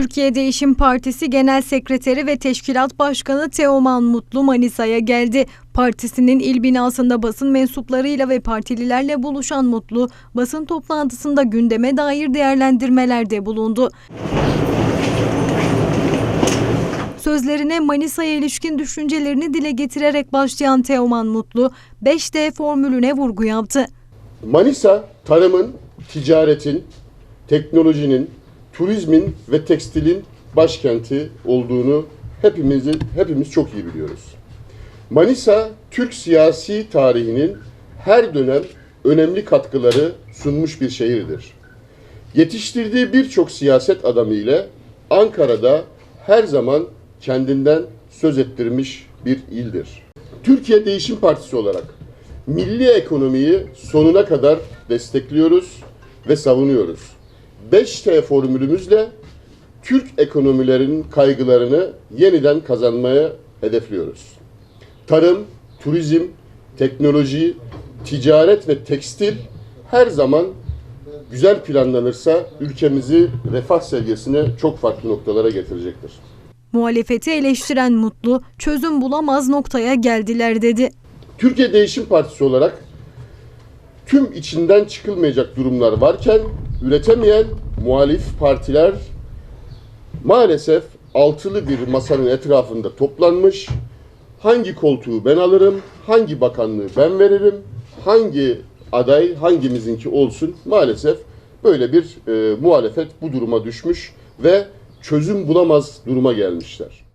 Türkiye Değişim Partisi Genel Sekreteri ve Teşkilat Başkanı Teoman Mutlu Manisa'ya geldi. Partisinin il binasında basın mensuplarıyla ve partililerle buluşan Mutlu, basın toplantısında gündeme dair değerlendirmelerde bulundu. Sözlerine Manisa'ya ilişkin düşüncelerini dile getirerek başlayan Teoman Mutlu, 5D formülüne vurgu yaptı. Manisa tarımın, ticaretin, teknolojinin, turizmin ve tekstilin başkenti olduğunu hepimizin hepimiz çok iyi biliyoruz. Manisa Türk siyasi tarihinin her dönem önemli katkıları sunmuş bir şehirdir. Yetiştirdiği birçok siyaset adamı ile Ankara'da her zaman kendinden söz ettirmiş bir ildir. Türkiye Değişim Partisi olarak milli ekonomiyi sonuna kadar destekliyoruz ve savunuyoruz. 5T formülümüzle Türk ekonomilerinin kaygılarını yeniden kazanmaya hedefliyoruz. Tarım, turizm, teknoloji, ticaret ve tekstil her zaman güzel planlanırsa ülkemizi refah seviyesine çok farklı noktalara getirecektir. Muhalefeti eleştiren Mutlu, çözüm bulamaz noktaya geldiler dedi. Türkiye Değişim Partisi olarak tüm içinden çıkılmayacak durumlar varken üretemeyen muhalif partiler maalesef altılı bir masanın etrafında toplanmış. Hangi koltuğu ben alırım, hangi bakanlığı ben veririm, hangi aday hangimizinki olsun maalesef böyle bir e, muhalefet bu duruma düşmüş ve çözüm bulamaz duruma gelmişler.